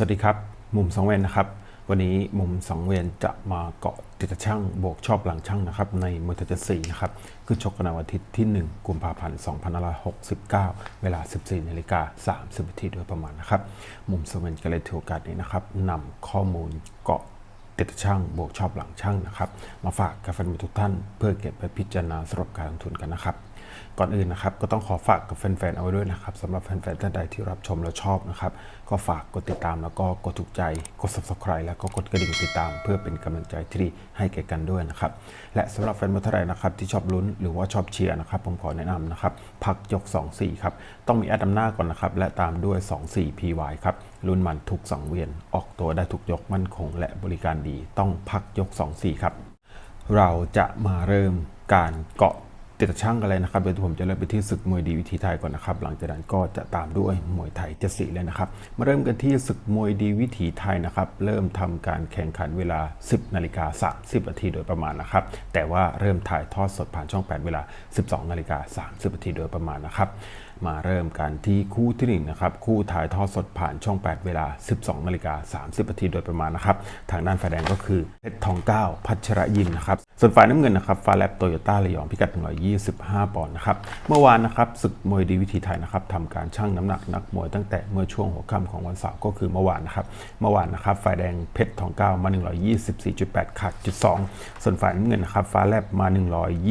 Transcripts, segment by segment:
สวัสดีครับ มุมสองเวนนะครับ วันนี้มุมสองเวนจะมาเกาะติดช่างบวกชอบหลังช่างนะครับในมวยไทยเจ็ดสีนะครับคือชกกันวันอาทิตย์ที่ 1 กุมภาพันธ์2569 เวลา 14นาฬิกา30นาทีโดยประมาณนะครับ มุมสองเวนก็เลยถือโอกาสนี้นะครับนำข้อมูลเกาะติดช่างบวกชอบหลังช่างนะครับ มาฝากกับแฟนมวยทุกท่าน เพื่อเก็บไปพิจารณาสำหรับการลงทุนกันนะครับ ก่อนอื่นนะครับก็ต้องขอฝากกับแฟนๆเอาไว้ด้วยนะครับสำหรับแฟนๆท่านใดที่รับชมแล้วชอบนะครับ ก็ฝากกดติดตามแล้วก็กดถูกใจกด subscribe แล้วก็กดกระดิ่งติดตาม เพื่อเป็นกำลังใจที่ดีให้แก่กันด้วยนะครับและสำหรับแฟนมวยท่านใดนะครับที่ชอบลุ้นหรือว่าชอบเชียร์นะครับผมขอแนะนำนะครับพักยก 2-4ครับต้องมีแอดนำหน้าก่อนนะครับและตามด้วย 2-4 PY ครับลุ้นมันทุกสังเวียนออกตัวได้ทุกยกมั่นคง และบริการดีต้องพักยก 2-4 ครับเราจะมาเริ่มการเกาะ ติดช่างกันเลยนะครับโดยผมจะเริ่มไปที่ศึกมวยดีวิธีไทยก่อนนะครับ หลังจากนั้นก็จะตามด้วยมวยไทยเจ็ดสีเลยนะครับ มาเริ่มกันที่ศึกมวยดีวิถีไทยนะครับ เริ่มทำการแข่งขันเวลา 10นาฬิกา30นาทีโดยประมาณนะครับ แต่ว่าเริ่มถ่ายทอดสดผ่านช่อง 8 เวลา 12นาฬิกา30นาทีโดยประมาณนะครับ มาเริ่มกันที่คู่ที่หนึ่งนะครับคู่ถ่ายทอดสดผ่านช่อง 8 เวลา 12นาฬิกา30นาทีโดยประมาณนะครับทางด้านฝ่ายแดงก็คือเพชรทองเก้าพัชรยิมนะครับส่วนฝ่ายน้ำเงินนะครับฟ้าแลบโตโยต้าระยองพิกัด 125 ปอนด์นะครับเมื่อวานนะครับศึกมวยดีวิธีไทยนะครับทำการชั่งน้ำหนักนักมวยตั้งแต่เมื่อช่วงหัวค่ำของวันเสาร์ก็คือเมื่อวานนะครับเมื่อวานนะครับฝ่ายแดงเพชรทองเก้ามา 124.8ขาดจุด2ส่วนฝ่ายน้ำเงินนะครับฟ้าแลบมา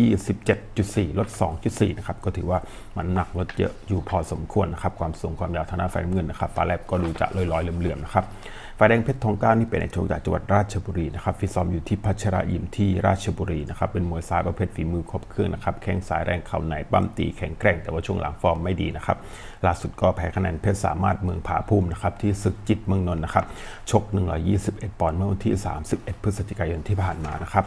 127.4 ลด 2.4นะครับก็ถือว่า มันหนักลดเยอะอยู่พอสมควรนะครับความสูงความยาวทางด้านฝ่ายน้ำเงินนะครับฟ้าแลบก็ดูจะลอยๆเหลื่อมๆนะครับ ฝ่ายแดงเพชรทองก้านี่เป็นในโชคจากจังหวัดราชบุรีนะครับฟิตซ้อมอยู่ที่พัชระยิมที่ราชบุรีนะครับเป็นมวยซ้ายประเภทฝีมือครบเครื่องนะครับแข้งซ้ายแรงเข่าไหนปั้มตีแข็งแกร่งแต่ว่าช่วงหลังฟอร์มไม่ดีนะครับล่าสุดก็แพ้คะแนนเพชรสามารถเมืองผาภูมินะครับที่ศึกจิตเมืองนนท์นะครับชก 121 ปอนด์เมื่อวันที่ 31 พฤศจิกายนที่ผ่านมานะครับ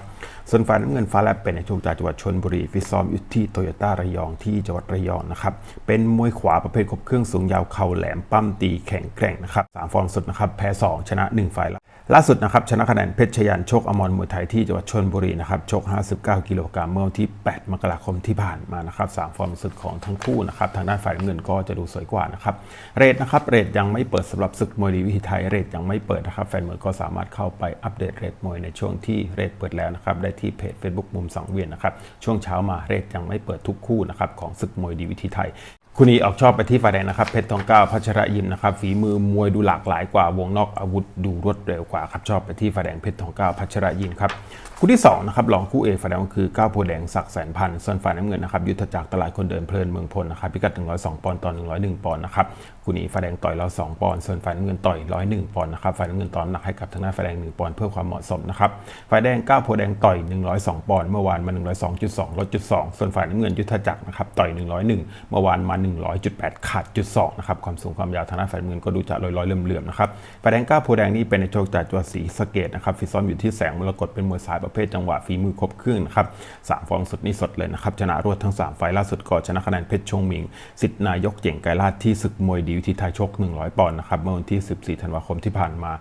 ส่วนฝ่ายน้ำเงินฟ้าแลบเป็นในโชคจากจังหวัดชนบุรีฟิตซ้อมอยู่ที่โตโยต้าระยองที่จังหวัดระยองนะครับเป็นมวยขวาประเภทครบเครื่องสูงยาวเข่าแหลมปั้มตีแข็งแกร่งนะครับสามฟอร์มสุดนะครับแพ้สองชนะ 1 ไฟล์ล่าสุดนะครับชนะคะแนนเพชรชยันโชคอมรมวยไทยที่จังหวัดชนบุรีนะครับโชค 59 กิโลกรัมเมื่อวันที่ 8 มกราคมที่ผ่านมานะครับสามฟอร์มสุดของทั้งคู่นะครับทางด้านฝ่ายเงินก็จะดูสวยกว่านะครับเรทนะครับเรทยังไม่เปิดสำหรับศึกมวยดีวิถีไทยเรทยังไม่เปิดนะครับแฟนมวยก็สามารถเข้าไปอัปเดตเรทมวยในช่วงที่เรทเปิดแล้วนะครับได้ที่เพจ Facebook มุมสังเวียนนะครับช่วงเช้ามาเรทยังไม่เปิดทุกคู่นะครับของศึกมวยดีวิถีไทย คุณนี้ออกชอบไปที่ฝ่ายแดงนะครับเพชรทองเก้าพัชระยิมนะครับฝีมือมวยดูหลากหลายกว่าวงนอกอาวุธดูรวดเร็วกว่าครับชอบไปที่ฝ่ายแดงเพชรทองเก้าพัชระยิมครับคู่ที่2นะครับรองคู่เอกฝ่ายแดงก็คือก้าวโพแดงศักดิ์แสนพันธ์ส่วนฝ่ายน้ำเงินนะครับยุทธจักรตลาดคนเดินเพลินเมืองพลนะครับพิกัด 102 ปอนด์ต่อ 101 ปอนด์นะครับคู่นี้ฝ่ายแดงต่อยเรา2ปอนด์ส่วนฝ่ายน้ำเงินต่อย 101 ปอนด์นะครับฝ่ายน้ำเงินตอนหนักให้กับทางด้านฝ่ายแดง1ปอนด์เพื่อความเหมาะสมนะครับฝ่ายแดงก้าวโพแดงต่อย 102 ปอนด์เมื่อวานมา 102.2ลดจุด2ส่วนฝ่ายน้ำเงินยุทธจักรนะครับต่อย 101 เมื่อวานมา100.8ขาดจุด2นะครับความสูงความยาวทางด้านฝ่ายน้ำเงินก็ดูจะลอยๆเลื่อมๆนะครับฝ่ายแดงก้าวโพแดงนี่เป็นในโชคจากจัวัดศรีสะเกษนะครับฟิซ้อมอยู่ที่แสงมรกตเป็นมวยสายประเภทจังหวะฝีมือครบเครื่องนะครับสามฟอร์มสุดนี่สดเลยนะครับชนะรวดทั้ง 3 ไฟล์ล่าสุดก็ชนะคะแนนเพชรชงมิงสิทธินายกเจ๋งไกรลาดที่ศึกมวยดีวิธีไทยชก 100 ปอนด์นะครับเมื่อวันที่ 14 ธันวาคมที่ผ่านมา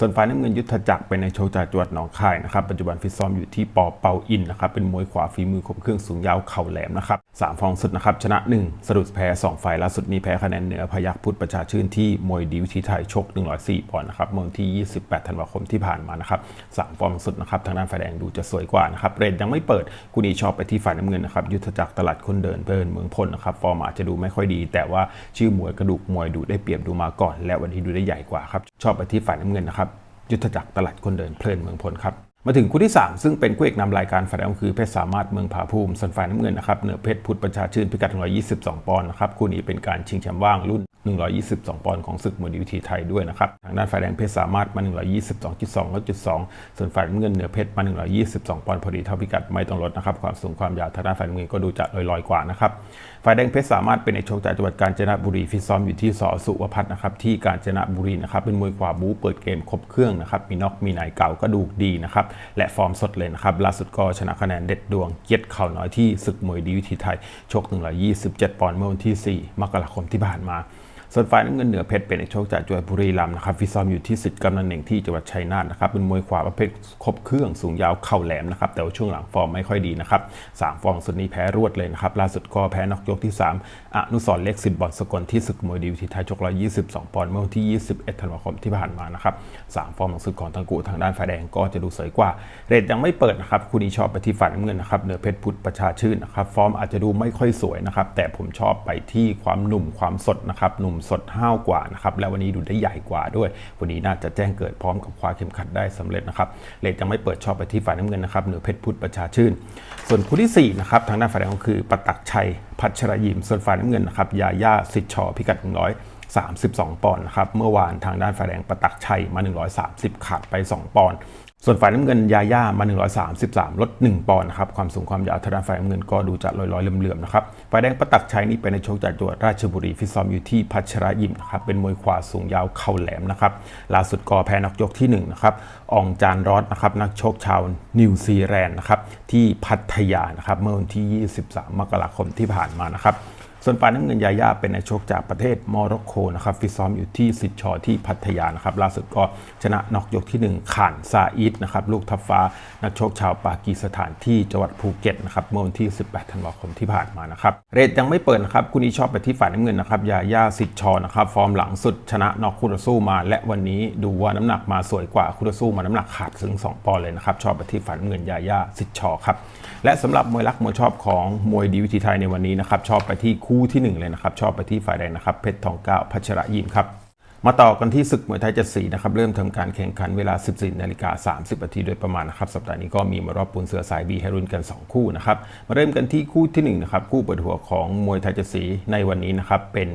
ส่วนฝ่ายน้ำเงินยุทธจักรเป็นในโชคจากจังหวัดหนองคายนะครับปัจจุบันฟิตซ้อมอยู่ที่ปอเปาอินนะครับเป็นมวยขวาฝีมือครบเครื่องสูงยาวเข่าแหลมนะครับ สามฟอร์มสุดนะครับ ชนะ 1 สะดุดแพ้ 2 ไฟล์ล่าสุดนี้แพ้คะแนนเหนือพยัคฆ์พุทธประชาชื่นที่มวยดีวิธีไทยชก 104 ปอนด์นะครับเมื่อวันที่ 28 ธันวาคมที่ผ่านมานะครับสามฟอร์มสุดนะครับ ทางด้านฝ่ายแดงดูจะสวยกว่านะครับ เรทยังไม่เปิดคู่นี้ชอบไปที่ฝ่ายน้ำเงินนะครับ ยุทธจักรตลาดคนเดินเพลินเมืองพลนะครับ ฟอร์มอาจจะดูไม่ค่อยดี แต่ว่าชื่อมวยกระดูกมวยดูได้เปรียบดูมาก่อน และวันนี้ดูได้ใหญ่กว่าครับ ชอบไปที่ฝ่ายน้ำเงินนะครับ ยุทธจักรตลาดคนเดินเพลินเมืองพลครับ มาถึงคู่ที่ 3 ซึ่งเป็นคู่เอกนำรายการฝ่ายแดงคือเพชรสามารถเมืองผาภูมิส่วนฝ่ายน้ำเงินนะครับเหนือเพชรพุทธประชาชื่นพิกัด122 ปอนด์นะครับคู่นี้เป็นการชิงแชมป์ว่างรุ่น 122 ปอนด์ของศึกมวยดีวิธีไทยด้วยนะครับทางด้านฝ่ายแดงเพชรสามารถมา 122.2ลดจุด2ส่วนฝ่ายเงินเหนือเพชรมา 122 ปอนด์พอดีเท่าพิกัดไม่ต้องลดนะครับความสูงความยาวทางด้านฝ่ายเงินก็ดูจะลอยๆกว่านะครับฝ่ายแดงเพชรสามารถเป็นในโชคจากจังหวัดกาญจนบุรีฟิตซ้อมอยู่ที่สอสุวพัฒน์นะครับที่กาญจนบุรีนะครับเป็นมวยขวาบู๊เปิดเกมครบเครื่องนะครับมีน็อกมีไหนเก่ากระดูดีนะครับและฟอร์มสดเลยนะครับล่าสุดก็ชนะคะแนนเด็ดดวงเกียรติเข่าน้อยที่ศึกมวยดีวิธีไทยชก 127 ปอนด์เมื่อวันที่ 4 มกราคมที่ผ่านมา ส่วนฝ่ายน้ำเงินเหนือเพชรเป็นนักชกจากจังหวัดบุรีรัมย์นะครับฟิซ้อมอยู่ที่สิทธิ์กำนันเหน่งที่จังหวัดชัยนาทนะครับเป็นมวยขวาประเภทครบเครื่องสูงยาวเข่าแหลมนะครับแต่ว่าช่วงหลังฟอร์มไม่ค่อยดีนะครับสามฟอร์มสุดนี้แพ้รวดเลยนะครับล่าสุดก็แพ้นอกยกที่ 3 อนุสรเล็กสิทธิ์บอลสกลที่ศึกมวยดีวิธีไทยชก122ปอนด์เมื่อวันที่ 21 ธันวาคมที่ผ่านมานะครับสามฟอร์มหลังสุดของทั้งคู่ทางด้านฝ่ายแดงก็จะดูสวยกว่าเรทยังไม่เปิดนะครับคู่นี้ชอบไปที่ฝ่ายน้ำเงินนะครับเหนือเพชรพุทธประชาชื่นนะครับฟอร์มอาจจะดูไม่ค่อยสวยนะครับแต่ผมชอบไปที่ความหนุ่มความสดนะครับหนุ่มสดห้าวกว่านะครับและวันนี้ดูได้ใหญ่กว่าด้วย วันนี้น่าจะแจ้งเกิดพร้อมกับคว้าเข็มขัดได้สำเร็จนะครับเรทยังไม่เปิดชอบไปที่ฝ่ายน้ำเงินนะครับเหนือเพชรพุทธประชาชื่น ส่วนคู่ที่สี่นะครับทางด้านฝ่ายแดงก็คือปตักชัยพัชรยิมส่วนฝ่ายน้ำเงินนะครับยาย่าสิทธิ์ชอพิกัด 132 ปอนด์นะครับเมื่อวานทางด้านฝ่ายแดงประตักชัยมา 130 ขาดไป 2 ปอนด์ส่วนฝ่ายน้ำเงินยาย่ามา 133 ลด 1 ปอนด์นะครับความสูงความยาวทางด้านฝ่ายน้ำเงินก็ดูจะลอยๆเหลื่อมๆนะครับฝ่ายแดงประตักชัยนี่เป็นในกชกจากจังหวัดราชบุรีฟิตซ้อมอยู่ที่พัชรยิมนะครับเป็นมวยขวาสูงยาวเข่าแหลมนะครับล่าสุดก็แพ้นักยกที่1นะครับอองจานรอดนะครับนักชกชาวนิวซีแลนด์นะครับที่พัทยานะครับเมื่อวันที่ 23 มกราคมที่ผ่านมานะครับ ส่วนฝ่ายน้ำเงินยาย่าเป็นนักชกจากประเทศโมร็อกโกนะครับฟิตซ้อมอยู่ที่สิทชอที่พัทยานะครับล่าสุดก็ชนะนอกยกที่ 1 ข่านซาอิดนะครับลูกทัพฟ้านักชกชาวปากีสถานที่จังหวัดภูเก็ตนะครับเมื่อวันที่ 18 ธันวาคมที่ผ่านมานะครับเรทยังไม่เปิดนะครับคู่นี้ชอบไปที่ฝ่ายน้ำเงินนะครับยาย่าสิทชอนะครับฟอร์มหลังสุดชนะนอกคู่ต่อสู้มา และวันนี้ดูว่าน้ำหนักมาสวยกว่าคู่ต่อสู้มาน้ำหนักขาดถึง2ปอนด์เลยนะครับชอบไปที่ฝ่ายน้ำเงินยาย่าสิทชอครับ และสำหรับมวยรักมวยชอบของมวยดีวิธีไทยในวันนี้นะครับชอบไปที่คู่ที่หนึ่งเลยนะครับชอบไปที่ฝ่ายแดงนะครับเพชรทองเก้าพัชระยิมครับมาต่อกันที่ศึกมวยไทยเจ็ดสีนะครับเริ่มทำการแข่งขันเวลา 14นาฬิกา30นาทีโดยประมาณนะครับสัปดาห์นี้ก็มีมารอบปูนเสือสายบีให้รุ่นกัน 2 คู่นะครับมาเริ่มกันที่คู่ที่1นะครับคู่เปิดหัวของมวยไทยเจ็ดสีในวันนี้นะครับเป็น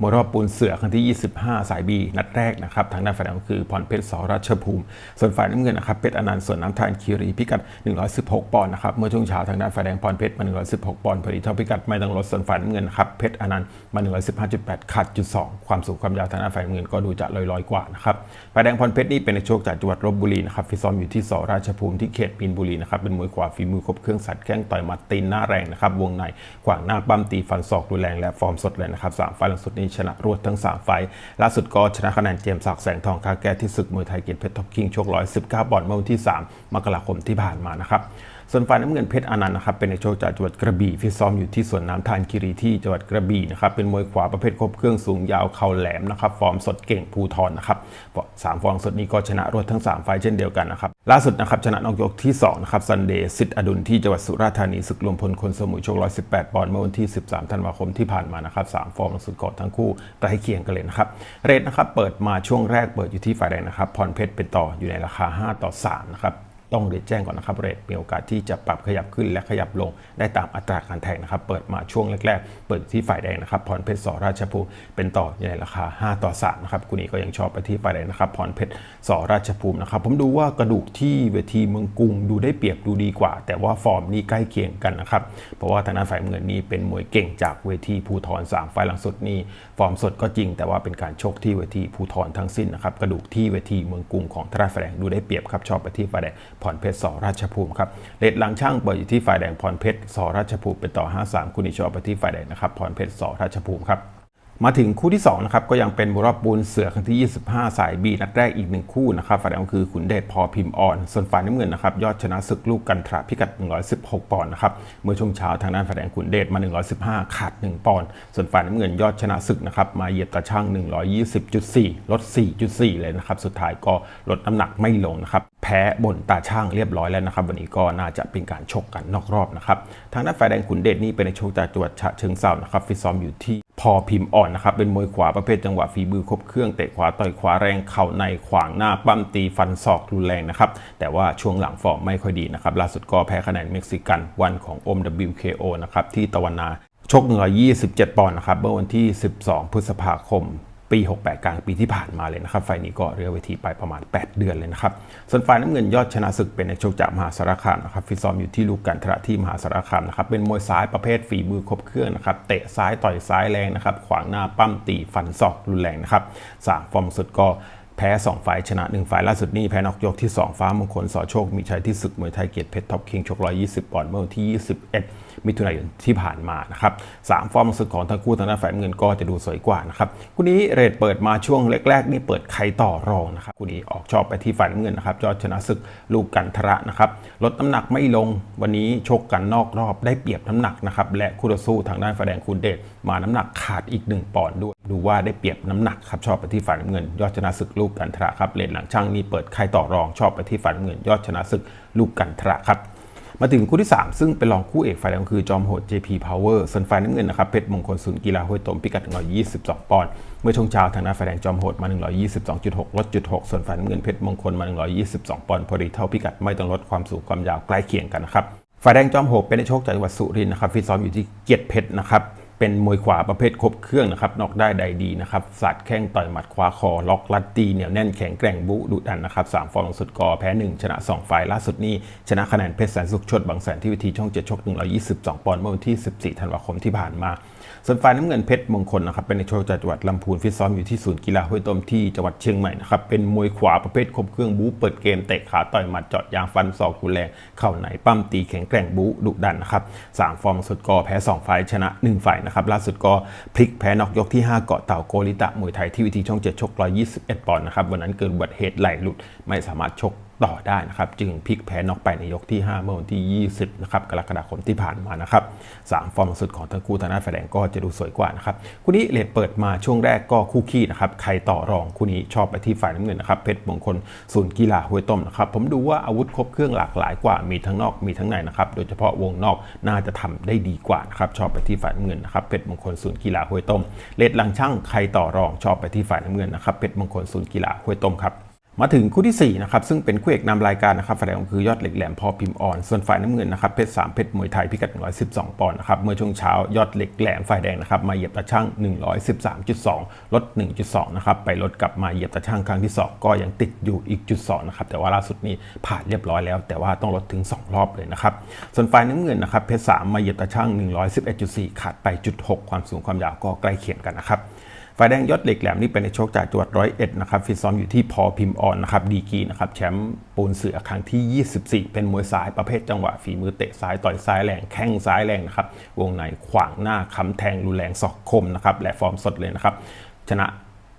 มวยรอบปูนเสือครั้งที่ 25 สายบีนัดแรกนะครับ ทางด้านฝ่ายแดงก็คือพรเพชรสราชภูมิ ส่วนฝ่ายน้ำเงินนะครับเพชรอนันต์ส่วนน้ำทานคีรีพิกัด 116 ปอนด์นะครับเมื่อช่วงเช้าทางด้านฝ่ายแดงพรเพชรมา 116 ปอนด์พอดีเท่าพิกัดไม่ต้องลดส่วนฝ่ายน้ำเงินนะครับเพชรอนันต์มา 115.8ขาดจุด2ความสูงความยาวทางด้านฝ่ายน้ำเงินก็ดูจะลอยๆกว่านะครับฝ่ายแดงพรเพชรนี่เป็นในักชกจากจังหวัดลบบุรีนะครับฟิตซ้อมอยู่ที่สราชภูมิที่เขตมีนบุรีนะครับเป็นมวยขวาฝีมือครบเครื่องสัตว์แข้งต่อยหมัดตีนหน้าแรงนะครับวงในขวางหน้าปั้มตีฟันศอกรุนแรงและฟอร์มสดเลยนะครับสามไฟล์หลังสุดนี้ชนะรวดทั้ง 3 ไฟล์ล่าสุดก็ชนะคะแนนเจมส์ศักดิ์แสงทองคาแก้ที่ศึกมวยไทยเกียรติเพชรท็อปคิงชก119ปอนด์เมื่อวันที่ 3 มกราคมที่ผ่านมานะครับ ส่วนฝ่ายน้ำเงินเพชรอนันต์นะครับเป็นในักชกจากจังหวัดกระบี่ฟิตซ้อมอยู่ที่สวนน้ำทานคีรีที่จังหวัดกระบี่นะครับเป็นมวยขวาประเภทครบเครื่องสูงยาวเข่าแหลมนะครับฟอร์มสดเก่งภูทรนะครับสามฟอร์มสดนี้ก็ชนะรวดทั้ง 3 ไฟเช่นเดียวกันนะครับล่าสุดนะครับชนะนอกยกที่2นะครับซันเดย์สิทธิ์อดุลที่จังหวัดสุราษฎร์ธานีศึกรวมพลคนสมุยชก118 ปอนด์เมื่อวันที่ 13 ธันวาคมที่ผ่านมานะครับสามฟอร์มสุดก่อนทั้งคู่ใกล้เคียงกันเลยนะครับเรทนะครับเปิดมาช่วงแรกเปิดอยู่ที่ฝ่ายแดงนะครับพรเพชรเป็นต่ออยู่ในราคา 5 ต่อ3นะครับ ต้องเรียนแจ้งก่อนนะครับเรทมีโอกาสที่จะปรับขยับขึ้นและขยับลงได้ตามอัตราการแทงนะครับ เปิดมาช่วงแรก ๆ เปิดที่ฝ่ายแดงนะครับพรเพชรสราชภูมิเป็นต่ออในราคา 5 ต่อ3นะครับคู่นี้ก็ยังชอบไปที่ฝ่ายแดงนะครับพรเพชรสราชภูมินะครับ ผมดูว่ากระดูกที่เวทีเมืองกรุงดูได้เปรียบดูดีกว่า แต่ว่าฟอร์มนี่ใกล้เคียงกันนะครับเพราะว่าทางด้านฝ่ายเงินนี่เป็นมวยเก่งจากเวทีภูทรสามไฟล์หลังสุดนี่ฟอร์มสดก็จริง แต่ว่าเป็นการชกที่เวทีภูทรทั้งสิ้นนะครับกระดูกที่เวทีเมืองกรุงของทางด้านฝ่ายแดงดูได้เปรียบครับชอบไปที่ฝ่ายแดงพรเพชรสราชภูมิครับเลดหลังช่างเปิดอยู่ที่ฝ่ายแดงพรเพชรสราชภูมิเป็นต่อ 5-3 คุณนิชอไปที่ฝ่ายแดงนะครับพรเพชรสราชภูมิครับ มาถึงคู่ที่2นะครับก็ยังเป็นบุรอบปูนเสือครั้งที่ 25 สายบีนัดแรกอีกหนึ่งคู่นะครับฝ่ายแดงคือขุนเดชพอพิมพ์อ่อน ส่วนฝ่ายน้ำเงินนะครับยอดชนะศึกลูกกันตราพิกัด 116 ปอนด์นะครับเมื่อช่วงเช้าทางด้านฝ่ายแดงขุนเดชมา 115 ขาด 1 ปอนด์ส่วนฝ่ายน้ำเงินยอดชนะศึกนะครับมาเหยียบตาช่าง 120.4 ลด 4.4 เลยนะครับสุดท้ายก็ลดน้ำหนักไม่ลงนะครับแพ้บนตาช่างเรียบร้อยแล้วนะครับวันนี้ก็น่าจะเป็นการชกกันนอกรอบนะครับทางด้านฝ่ายแดงขุนเดชนี่เป็นนักชกจากจังหวัดฉะเชิงเทรานะครับฟิตซ้อมอยู่ที่ อพิมพ์อ่อนนะครับ เป็นมวยขวาประเภทจังหวะฝีมือครบเครื่องเตะขวาต่อยขวาแรงเข่าในขวางหน้าปั้มตีฟันศอกรุนแรงนะครับ แต่ว่าช่วงหลังฟอร์มไม่ค่อยดีนะครับ ล่าสุดก็แพ้คะแนนเม็กซิกันวันของอม WKO นะครับที่ตะวันนาชกเหนือ 27 ปอนด์นะครับ เมื่อวันที่ 12 พฤษภาคม ปี 68 กลางปีที่ผ่านมาเลยนะครับ ไฟนี้ก็เรือเวทีไปประมาณ 8 เดือนเลยนะครับ ส่วนฝ่ายน้ำเงินยอดชนะศึกเป็นนักชกจากมหาสารคามนะครับฟิตซ้อมอยู่ที่ลูกกันทระที่มหาสารคามนะครับ เป็นมวยซ้ายประเภทฝีมือครบเครื่องนะครับ เตะซ้ายต่อยซ้ายแรงนะครับ ขวางหน้าปั้มตีฟันศอกรุนแรงนะครับสามฟอร์มสุดก็แพ้2ไฟล์ชนะ1ไฟล์ล่าสุดนี้แพ้นอกยกที่ 2 ฟ้ามงคลสอโชค มีชัยที่ศึกมวยไทยเกียรติเพชรท็อปคิงชก120 ปอนด์เมื่อวันที่ 21 มิถุนายนที่ผ่านมานะครับสามฟอร์มศึกของทั้งคู่ทางด้านฝ่ายเงินก็จะดูสวยกว่านะครับคู่นี้เรทเปิดมาช่วงแรกๆนี่เปิดใครต่อรองนะครับคู่นี้ออกชอบไปที่ฝ่ายเงินนะครับยอดชนะศึกลูกกันทระนะครับลดน้ำหนักไม่ลงวันนี้ชกกันนอกรอบได้เปรียบน้ำหนักนะครับและคู่ต่อสู้ทางด้านฝ่ายแดงคุณเดชมาน้ำหนักขาดอีก1ปอนด์ด้วยดูว่าได้เปรียบน้ำหนักครับชอบไปที่ฝ่ายเงิน ยอดชนะศึกลูกกันทระครับเลนหลังช่างนี่เปิดใครต่อรองชอบไปที่ฝ่ายเงิน ยอดชนะศึกลูกกันทระครับ มาถึงคู่ที่ 3 ซึ่งเป็นรองคู่เอกฝ่ายแดงคือจอมโหด JP Power ส่วนฝ่ายน้ำเงินนะครับเพชรมงคลศูนย์กีฬาห้วยตมพิกัด 122 ปอนด์เมื่อช่วงเช้าทางด้านฝ่ายแดงจอมโหดมา 122.6 ลดจุด6ส่วนฝ่ายน้ำเงินเพชรมงคลมา 122 ปอนด์พอดีเท่าพิกัดไม่ต้องลดความสูงความยาวใกล้เคียงกันนะครับฝ่ายแดงจอมโหดเป็นนักชคจากจังหวัดสุรินทร์นะครับฟิตซ้อมอยู่ที่เกียรติเพชรนะครับ เป็นมวยขวาประเภทครบเครื่องนะครับนอกได้ใดดีนะครับสัดแข้งต่อยหมัดขวาคอล็อกลัดตีเหนียวแน่นแข็งแกร่งบุดุดันนะครับสามฟอร์มสุดกอแพ้ 1 ชนะ 2 ไฟล์ล่าสุดนี้ ชนะคะแนนเพชรแสนสุขชดบางแสนที่วิธีช่องเจ็ดชก122 ปอนด์เมื่อวันที่ 14 ธันวาคมที่ผ่านมา ส่วนฝ่ายน้ำเงินเพชรมงคลนะครับเป็นในโชคจากจังหวัดลำพูนฟิตซ้อมอยู่ที่ศูนย์กีฬาห้วยต้มที่จังหวัดเชียงใหม่นะครับเป็นมวยขวาประเภทครบเครื่องบู๊เปิดเกมเตะขาต่อยหมัดเจาะยางฟันศอกกุแรงเข่าไหนปั้มตีแข็งแกร่งบู๊ดุดันนะครับสามฟอร์มสุดกอแพ้2ไฟล์ชนะ1ไฟล์นะครับล่าสุดก็พลิกแพ้นอกยกที่ 5 เกาะเต่าโกลิตะมวยไทยที่วิธีช่องเจ็ดชก121ปอนด์นะครับวันนั้นเกิดอุบัติเหตุไหลหลุดไม่สามารถชก ต่อได้นะครับ จึงพลิกแพ้น็อกไปในยกที่ 5 เมื่อวันที่ 20 นะครับ กรกฎาคมที่ผ่านมานะครับสามฟอร์มสุดของทั้งคู่ทางด้านฝ่ายแดงก็จะดูสวยกว่านะครับคู่นี้เลทเปิดมาช่วงแรกก็คู่ขี้นะครับใครต่อรองคู่นี้ชอบไปที่ฝ่ายน้ำเงินนะครับเพชรมงคลศูนย์กีฬาห้วยต้มนะครับผมดูว่าอาวุธครบเครื่องหลากหลายกว่ามีทั้งนอกมีทั้งในนะครับโดยเฉพาะวงนอกน่าจะทำได้ดีกว่านะครับชอบไปที่ฝ่ายน้ำเงินนะครับเพชรมงคลศูนย์กีฬาห้วยต้มเลทหลังช่างใครต่อรองชอบไปที่ฝ่ายน้ำเงินนะครับเพชรมงคลศูนย์กีฬาห้วยต้มครับ มาถึงคู่ที่4นะครับซึ่งเป็นคู่เอกนำรายการนะครับฝ่ายแดงคือยอดเหล็กแหลมพอพิมพ์อ่อน ส่วนฝ่ายน้ำเงินนะครับเพชรสามเพชรมวยไทยพิกัด 112 ปอนด์นะครับเมื่อช่วงเช้ายอดเหล็กแหลมฝ่ายแดงนะครับมาเหยียบตะช่าง 113.2 ลด 1.2 นะครับไปลดกลับมาเหยียบตะช่างครั้งที่ 2 ก็ยังติดอยู่อีกจุด2นะครับแต่ว่าล่าสุดนี้ผ่านเรียบร้อยแล้ว แต่ว่าต้องลดถึง 2 รอบเลยนะครับส่วนฝ่ายน้ำเงินนะครับเพชรสามมาเหยียบตะช่าง 111.4 ขาดไปจุด6ความสูงความยาวก็ใกล้เคียงกันนะครับ ฝ่ายแดงยอดเหล็กแหลมนี่เป็นในโชคจากจังหวัดร้อยเอ็ดนะครับฟิตซ้อมอยู่ที่พอพิมพ์อ่อนนะครับดีกีนะครับแชมป์ปูนเสือครั้งที่ 24 เป็นมวยซ้ายประเภทจังหวะฝีมือเตะซ้ายต่อยซ้ายแรงแข้งซ้ายแรงนะครับวงในขวางหน้าค้ำแทงรุนแรงศอกคมนะครับและฟอร์มสดเลยนะครับชนะ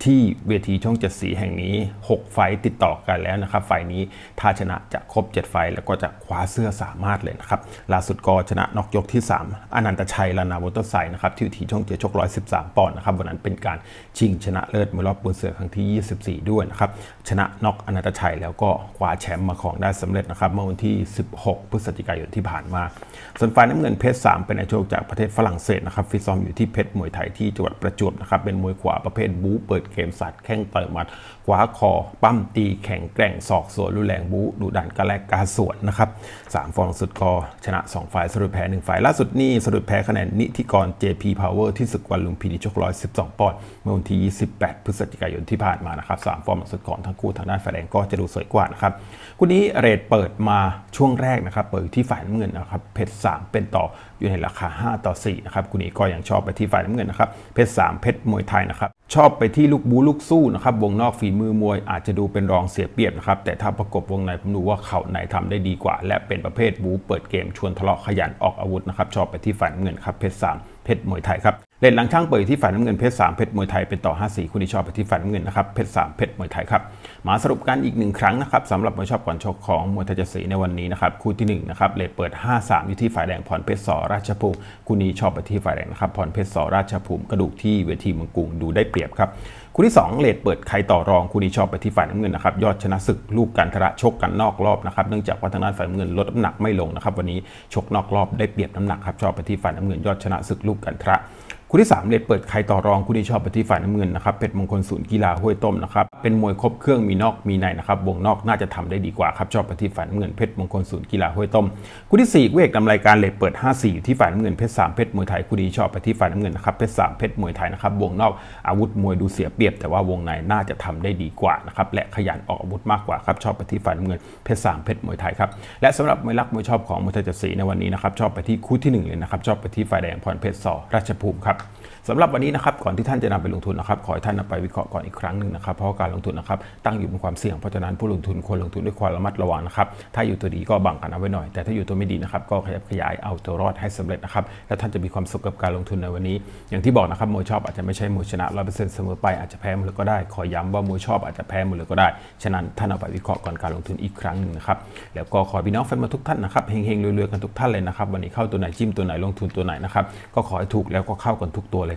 ที่เวทีช่องเจ็ดสีแห่งนี้ 6 ไฟติดต่อกันแล้วนะครับ ไฟนี้ถ้าชนะจะครบ 7 ไฟแล้วก็จะคว้าเสื้อสามารถเลยนะครับ ล่าสุดก็ชนะนอกยกที่ 3 อนันตชัยลานาวอเตอร์ไซนะครับที่เวทีช่องเจ็ดชก113ปอนด์นะครับวันนั้นเป็นการชิงชนะเลิศมวยรอบบนเสือครั้งที่ 24 ด้วยนะครับ ชนะน็อกอนันตชัยแล้วก็คว้าแชมป์มาของได้สำเร็จนะครับเมื่อวันที่ 16 พฤศจิกายนที่ผ่านมา ส่วนฝ่ายน้ำเงินเพชร3เป็นไอโชคจากประเทศฝรั่งเศสนะครับฟิตซ้อมอยู่ที่เพชรมวยไทยที่จังหวัดประจวบนะครับเป็นมวยขวาประเภทบู๊เปิดเกมสัตว์แข้งต่อยหมัดขวาคอ ปั้มตีแข็งแกร่งศอกสวนรุนแรงบู๊ดุดันกระแลกกาสวนนะครับสามฟอร์มสุดกอชนะ 2 ฝ่ายสรุปแพ้ 1 ฝ่ายล่าสุดนี่สรุปแพ้คะแนนนิธิกร JP Power ที่ศึกวันลุมพินีชก112ปอนด์เมื่อวันที่ 28 พฤศจิกายนที่ผ่านมานะครับสามฟอร์มสุดกอทั้งคู่ทางด้านฝ่ายแดงก็จะดูสวยกว่านะครับคู่นี้เรทเปิดมาช่วงแรกนะครับเปิดที่ฝ่ายน้ำเงินนะครับเพชร3เป็นต่อ อยู่ในราคา 5 ต่อ4นะครับคุณเอกก็ยังชอบไปที่ฝ่ายน้ำเงินนะครับเพชร3เพชรมวยไทยนะครับชอบไปที่ลูกบูลูกสู้นะครับวงนอกฝีมือมวยอาจจะดูเป็นรองเสียเปรียบนะครับแต่ถ้าประกบวงในผมดูว่าเข่าในทำได้ดีกว่า และเป็นประเภทบูเปิดเกมชวนทะเลาะขยันออกอาวุธนะครับชอบไปที่ฝ่ายน้ำเงินครับเพชร3เพชรมวยไทยครับ เลนหลังช่างเปิดที่ฝ่ายน้ำเงินเพชร3เพชรมวยไทยเป็นต่อ 5 4คู่นี้ชอบไปที่ฝ่ายน้ำเงินนะครับเพชร3เพชรมวยไทยครับมาสรุปกันอีกหนึ่งครั้งนะครับสำหรับมวยชอบก่อนชกของมวยไทยจดสีในวันนี้นะครับคู่ที่1นะครับเลทเปิด 5-3 อยู่ที่ฝ่ายแดงพรเพชรสราชภูมิคู่นี้ชอบไปที่ฝ่ายแดงนะครับพรเพชรสราชภูมิกระดูกที่เวทีเมืองกรุงดูได้เปรียบครับคู่ที่ 2 เลทเปิดใครต่อรองคู่นี้ชอบไปที่ฝ่ายน้ำเงินนะครับยอดชนะศึกลูกกันทระชกกันนอกรอบนะครับเนื่องจากว่าทางด้านฝ่ายน้ำเงินลดน้ำหนักไม่ลงนะครับวันนี้ชกนอกรอบได้เปรียบน้ำหนักครับชอบไปที่ฝ่ายน้ำเงินยอดชนะศึกลูกกันทระ คู่ที่3เลดเปิดใครต่อรองคู่นี้ชอบไปที่ฝ่ายน้ำเงินนะครับเพชรมงคลศูนย์กีฬาห้วยต้มนะครับเป็นมวยครบเครื่องมีนอกมีในนะครับวงนอกน่าจะทำได้ดีกว่าครับชอบไปที่ฝ่ายน้ำเงินเพชรมงคลศูนย์กีฬาห้วยต้มคู่ที่4เอกนำรายการเลดเปิด 5-4อยู่ที่ฝ่ายน้ำเงินเพชร3เพชรมวยไทยคู่นี้ชอบไปที่ฝ่ายน้ำเงินนะครับเพชร3เพชรมวยไทยนะครับวงนอกอาวุธมวยดูเสียเปรียบ แต่ว่าวงในน่าจะทำได้ดีกว่านะครับและขยันออกอาวุธมากกว่าครับชอบไปที่ฝ่ายน้ำเงินเพชร3เพชรมวยไทยครับและสำหรับมวยรักมวยชอบของมวยไทยจ็ดสีในวันนี้นะครับชอบไปที่คู่ที่หนึ่งเลยนะครับชอบไปที่ฝ่ายแดงพรเพชรสราชภูมิครับ สำหรับวันนี้นะครับก่อนที่ท่านจะนำไปลงทุนนะครับขอให้ท่านนำไปวิเคราะห์ก่อนอีกครั้งหนึ่งนะครับเพราะการลงทุนนะครับตั้งอยู่บนความเสี่ยงเพราะฉะนั้นผู้ลงทุนควรลงทุนด้วยความระมัดระวังนะครับถ้าอยู่ตัวดีก็บังกันเอาไว้หน่อย แต่ถ้าอยู่ตัวไม่ดีนะครับก็ขยับขยายเอาตัวรอดให้สำเร็จนะครับแล้วท่านจะมีความสุขกับการลงทุนในวันนี้ อย่างที่บอกนะครับมวยชอบอาจจะไม่ใช่มวยชนะร้อยเปอร์เซ็นต์เสมอไปอาจจะแพ้หมดเลยก็ได้ ขอย้ำว่ามวยชอบอาจจะแพ้หมดเลยก็ได้ฉะนั้นท่านเอาไปวิเคราะห์ก่อนการลงทุนอีกครั้งหนึ่งนะครับแล้วก็ขอพี่น้องแฟนมาทุกท่านนะครับเฮงๆรวยๆกันทุกท่านเลยนะครับวันนี้เข้าตัวไหนจิ้มตัวไหนลงทุนตัวไหนนะครับก็ขอให้ถูกแล้วก็เข้ากันทุกตัวเลย